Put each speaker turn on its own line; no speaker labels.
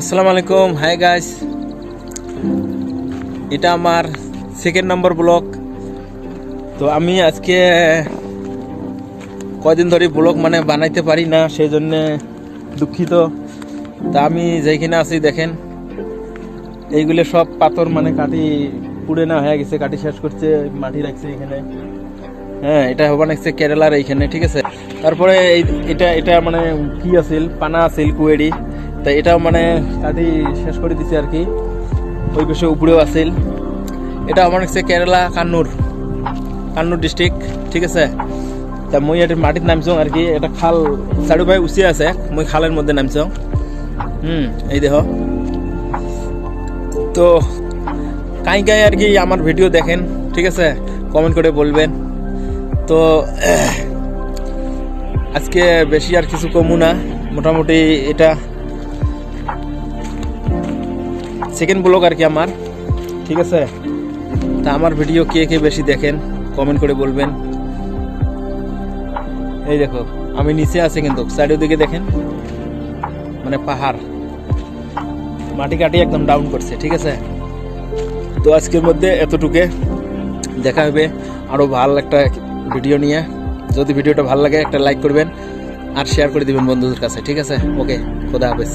আসসালামু আলাইকুম hi guys এটা আমার সেকেন্ড নম্বর ব্লগ তো আমি আজকে কয়দিন ধরে ব্লগ মানে বানাইতে পারি না সেই জন্য দুঃখিত। তা আমি যেখানে আছি দেখেন, এইগুলো সব পাথর মানে কাটি পুড়ে না হয়ে গেছে কাটি শেষ করছে, মাটি রাখছে এখানে। হ্যাঁ এটা বানাইছে কেরালার এইখানে, ঠিক আছে? তারপরে এটা এটা মানে কি আছিল? পানা আছিল কুয়েডি তা এটাও মানে কাটি শেষ করে দিছে আর কি। ওই পাশে উপরেও আছিল। এটা আমার হচ্ছে কেরালা, কান্নুর কান্নুর ডিস্ট্রিক্ট ঠিক আছে? তা মই এটা মাটিত নামছো আর কি। এটা খাল চাৰিওফালে উচি আছে, মই খালের মধ্যে নামছো হুম, এই দেহ তো কাই কাই আর কি আমার ভিডিও দেখেন, ঠিক আছে? কমেন্ট করে বলবেন। তো আজকে বেশি আর কিছু কমু না। মোটামুটি এটা সেকেন্ড ব্লগ আর কি আমার, ঠিক আছে? তা আমার ভিডিও কে কে বেশি দেখেন কমেন্ট করে বলবেন। এই দেখো, আমি নিচে আছি কিন্তু সাইডের দিকে দেখেন। মানে পাহাড়, মাটি কাটি একদম ডাউন করছে, ঠিক আছে? তো আজকের মধ্যে এতটুকে, দেখা হবে আরও ভালো একটা ভিডিও নিয়ে। যদি ভিডিওটা ভালো লাগে, একটা লাইক করবেন আর শেয়ার করে দিবেন বন্ধুদের কাছে, ঠিক আছে? ওকে খোদা হাফেজ।